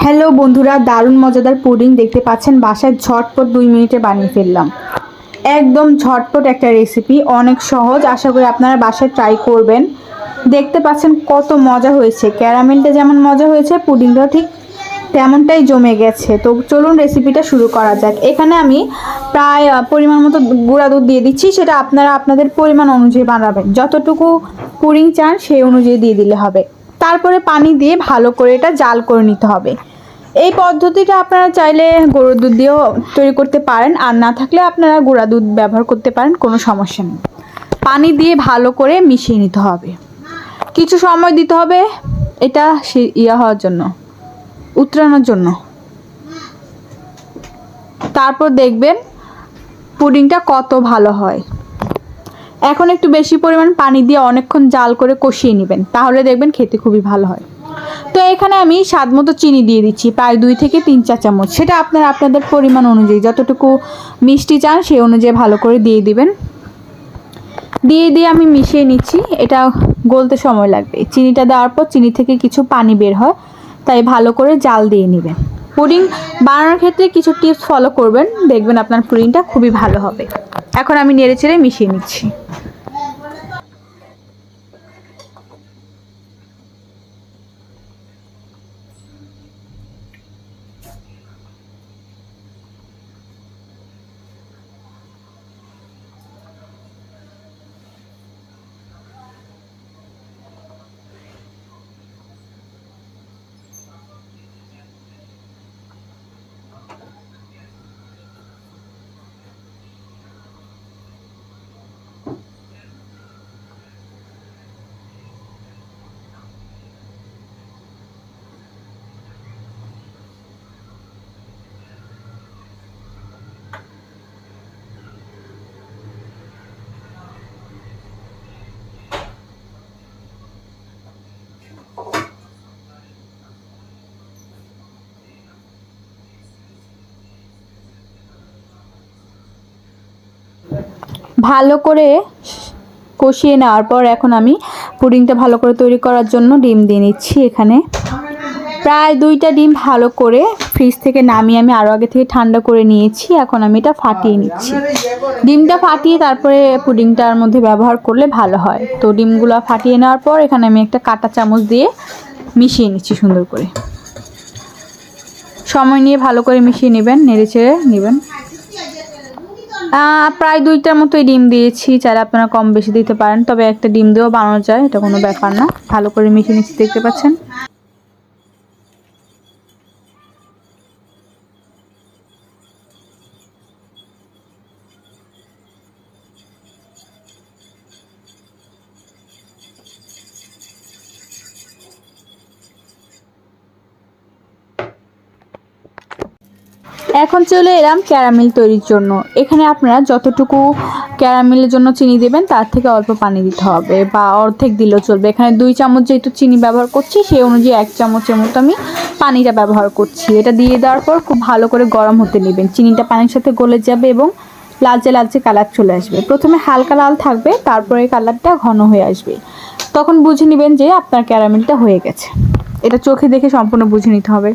Hello বন্ধুরা, দারুণ মজাদার পুডিং দেখতে পাচ্ছেন। বাসায় ঝটপট দুই মিনিটে বানিয়ে ফেললাম। একদম ঝটপট একটা রেসিপি অনেক সহজ। আশা করি আপনারা বাসায় ট্রাই করবেন। দেখতে পাচ্ছেন কত মজা হয়েছে। ক্যারামেলটা যেমন মজা হয়েছে, পুডিংটাও ঠিক তেমনটাই জমে গেছে। তো চলুন রেসিপিটা শুরু করা যাক। এখানে আমি প্রায় পরিমাণ মতো গুঁড়া দুধ দিয়ে দিচ্ছি। সেটা আপনারা আপনাদের পরিমাণ অনুযায়ী বানাবেন। যতটুকু পুডিং চান, সেই অনুযায়ী দিয়ে দিলে হবে। তারপরে পানি দিয়ে ভালো করে এটা জাল করে নিতে হবে। এই পদ্ধতিটা আপনারা চাইলে গরুর দুধ দিয়েও তৈরি করতে পারেন, আর না থাকলে আপনারা গুঁড়া দুধ ব্যবহার করতে পারেন, কোনো সমস্যা নেই। পানি দিয়ে ভালো করে মিশিয়ে নিতে হবে। কিছু সময় দিতে হবে এটা ইয়ে হওয়ার জন্য, উতরানোর জন্য। তারপর দেখবেন পুডিংটা কত ভালো হয়। এখন একটু বেশি পরিমাণ পানি দিয়ে অনেকক্ষণ জাল করে কষিয়ে নেবেন, তাহলে দেখবেন খেতে খুবই ভালো হয়। তো এখানে আমি স্বাদ মতো চিনি দিয়ে দিচ্ছি, প্রায় দুই থেকে তিন চা চামচ। সেটা আপনারা আপনাদের পরিমাণ অনুযায়ী, যতটুকু মিষ্টি চান সেই অনুযায়ী ভালো করে দিয়ে দিবেন। দিয়ে দিয়ে আমি মিশিয়ে নিচ্ছি, এটা গলতে সময় লাগবে। চিনিটা দেওয়ার পর চিনি থেকে কিছু পানি বের হয়, তাই ভালো করে জাল দিয়ে নেবেন। পুডিং বানানোর ক্ষেত্রে কিছু টিপস ফলো করবেন। দেখবেন আপনার পুডিংটা খুবই ভালো হবে। এখন আমি নেড়ে চেড়ে মিশিয়ে নিচ্ছি। ভালো করে কষিয়ে নেওয়ার পর এখন আমি পুডিংটা ভালো করে তৈরি করার জন্য ডিম দিয়ে নিচ্ছি এখানে। প্রায় দুইটা ডিম ভালো করে ফ্রিজ থেকে নামিয়ে আমি আরও আগে থেকে ঠান্ডা করে নিয়েছি। এখন আমি এটা ফাটিয়ে নিচ্ছি। ডিমটা ফাটিয়ে তারপরে পুডিংটার মধ্যে ব্যবহার করলে ভালো হয়। তো ডিমগুলো ফাটিয়ে নেওয়ার পর এখানে আমি একটা কাঁটা চামচ দিয়ে মিশিয়ে নিচ্ছি সুন্দর করে। সময় নিয়ে ভালো করে মিশিয়ে নেবেন, নেড়ে চেড়ে নেবেন। প্রায় দুইটার মতোই ডিম দিয়েছি, চাইলে আপনারা কম বেশি দিতে পারেন, তবে একটা ডিম দিয়েও বানানো যায়, এটা কোনো ব্যাপার না। ভালো করে মিশিয়ে নিচ্ছি দেখতে পাচ্ছেন। এখন চলে এলাম ক্যারামেল তৈরির জন্য। এখানে আপনারা যতটুকু ক্যারামেলের জন্য চিনি দেবেন, তার থেকে অল্প পানি দিতে হবে বা অর্ধেক দিলেও চলবে। এখানে দুই চামচ যেহেতু চিনি ব্যবহার করছি সেই অনুযায়ী এক চামচের মতো আমি পানিটা ব্যবহার করছি। এটা দিয়ে দেওয়ার পর খুব ভালো করে গরম হতে নেবেন। চিনিটা পানির সাথে গলে যাবে এবং লালচে লালচে কালার চলে আসবে। প্রথমে হালকা লাল থাকবে, তারপরে কালারটা ঘন হয়ে আসবে। তখন বুঝে নেবেন যে আপনার ক্যারামেলটা হয়ে গেছে। এটা চোখে দেখে সম্পূর্ণ বুঝে নিতে হবে।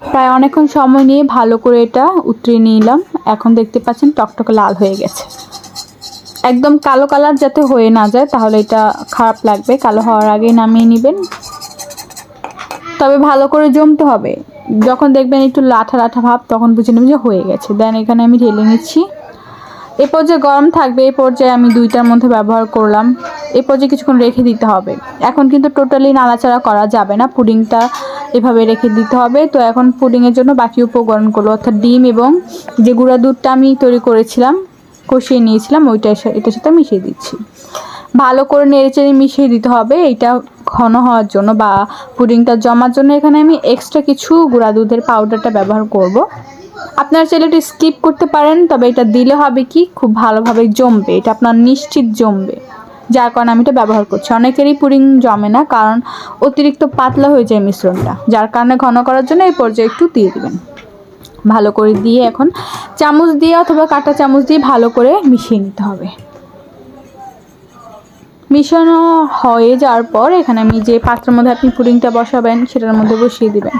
প্রায় অনেকক্ষণ সময় নিয়ে ভালো করে এটা উতরিয়ে নিলাম। এখন দেখতে পাচ্ছেন টকটকে লাল হয়ে গেছে। একদম কালো কালার যাতে হয়ে না যায়, তাহলে এটা খারাপ লাগবে। কালো হওয়ার আগেই নামিয়ে নেবেন। তবে ভালো করে জমতে হবে। যখন দেখবেন একটু লাঠা লাঠা ভাব, তখন বুঝে নেবেন যে হয়ে গেছে। দেন এখানে আমি ঢেলে নিচ্ছি। এ পর্যায়ে গরম থাকবে এই পর্যায়ে আমি দুইটার মধ্যে ব্যবহার করলাম। এই পর্যায়ে কিছুক্ষণ রেখে দিতে হবে। এখন কিন্তু টোটালি নাড়াচাড়া করা যাবে না। পুডিংটা এভাবে রেখে দিতে হবে। তো এখন পুডিংয়ের জন্য বাকি উপকরণগুলো, অর্থাৎ ডিম এবং যে গুঁড়া দুধটা আমি তৈরি করেছিলাম কষিয়ে নিয়েছিলাম ওইটা এটার সাথে মিশিয়ে দিচ্ছি। ভালো করে নেড়েচেড়ে মিশিয়ে দিতে হবে এটা ঘন হওয়ার জন্য বা পুডিংটা জমার জন্য এখানে আমি এক্সট্রা কিছু গুঁড়া দুধের পাউডারটা ব্যবহার করব। আপনারা চাইলে এটা স্কিপ করতে পারেন, তবে এটা দিলে হবে কি, খুব ভালোভাবে জমবে, এটা আপনার নিশ্চিত জমবে। যার কারণে আমি এটা ব্যবহার করছি। অনেকেরই পুডিং জমে না, কারণ অতিরিক্ত পাতলা হয়ে যায় মিশ্রণটা, যার কারণে ঘন করার জন্য এই পর্যায়ে একটু দিয়ে দিবেন। ভালো করে দিয়ে এখন চামচ দিয়ে অথবা কাটা চামচ দিয়ে ভালো করে মিশিয়ে নিতে হবে। মিশানো হয়ে যাওয়ার পর এখানে আমি যে পাত্রের মধ্যে আপনি পুডিংটা বসাবেন সেটার মধ্যে বসিয়ে দিবেন।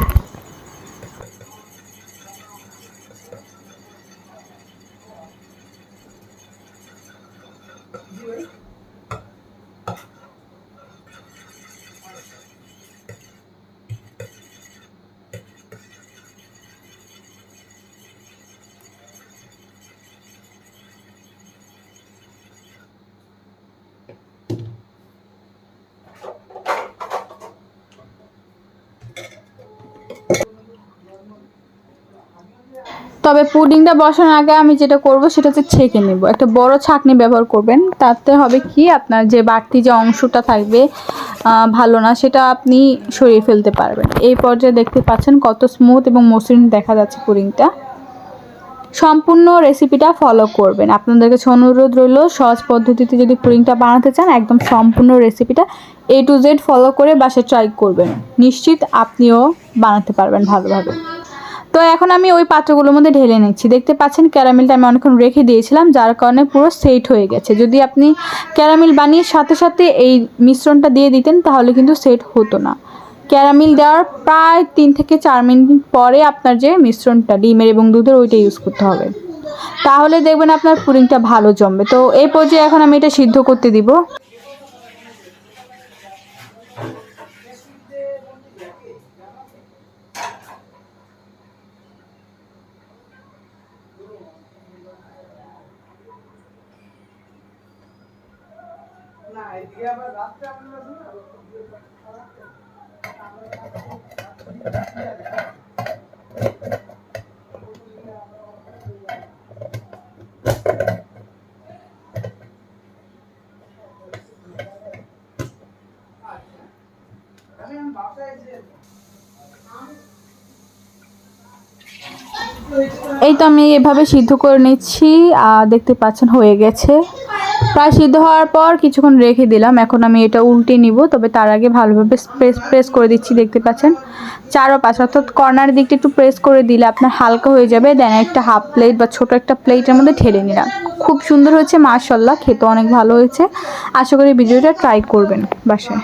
তবে পুডিংটা বসানোর আগে আমি যেটা করব সেটা হচ্ছে ছেঁকে নেব। একটা বড় ছাঁকনি ব্যবহার করবেন, তাতে হবে কি আপনার যে বাড়তি যে অংশটা থাকবে ভালো না, সেটা আপনি সরিয়ে ফেলতে পারবেন। এই পর্যায়ে দেখতে পাচ্ছেন কত স্মুথ এবং মসৃণ দেখা যাচ্ছে পুডিংটা। সম্পূর্ণ রেসিপিটা ফলো করবেন। আপনাদের কাছে অনুরোধ রইল, সহজ পদ্ধতিতে যদি পুডিংটা বানাতে চান, একদম সম্পূর্ণ রেসিপিটা এ টু জেড ফলো করে বাসায় ট্রাই করবেন। নিশ্চিত আপনিও বানাতে পারবেন ভালোভাবে। তো এখন আমি ওই পাত্রগুলোর মধ্যে ঢেলে নিচ্ছি। দেখতে পাচ্ছেন, ক্যারামেলটা আমি অনেকক্ষণ রেখে দিয়েছিলাম, যার কারণে পুরো সেট হয়ে গেছে। যদি আপনি ক্যারামেল বানিয়ে সাথে সাথে এই মিশ্রণটা দিয়ে দিতেন, তাহলে কিন্তু সেট হতো না। ক্যারামেল দেওয়ার প্রায় তিন থেকে চার মিনিট পরে আপনার যে মিশ্রণটা, ডিমের এবং দুধের ওইটা ইউজ করতে হবে। তাহলে দেখবেন আপনার পুডিংটা ভালো জমবে। তো এই পর্যায়ে এখন আমি এটা সিদ্ধ করতে দিব। এই তো আমি এভাবে সিদ্ধ করে নিচ্ছি দেখতে পাচ্ছেন হয়ে গেছে। প্রায় সিদ্ধ হওয়ার পর কিছুক্ষণ রেখে দিলাম। এখন আমি এটা উল্টে নিব, তবে তার আগে ভালোভাবে প্রেস প্রেস করে দিচ্ছি, দেখতে পাচ্ছেন? চারো পাশ অর্থাৎ কর্নার দিকটা একটু প্রেস করে দিলে আপনার হালকা হয়ে যাবে দেন একটা হাফ প্লেট বা ছোট একটা প্লেটের মধ্যে ঢেলে নিলাম। খুব সুন্দর হয়েছে মার্শাল্লাহ খেতে অনেক ভালো হয়েছে। আশা করি ভিডিওটা ট্রাই করবেন বাসায়।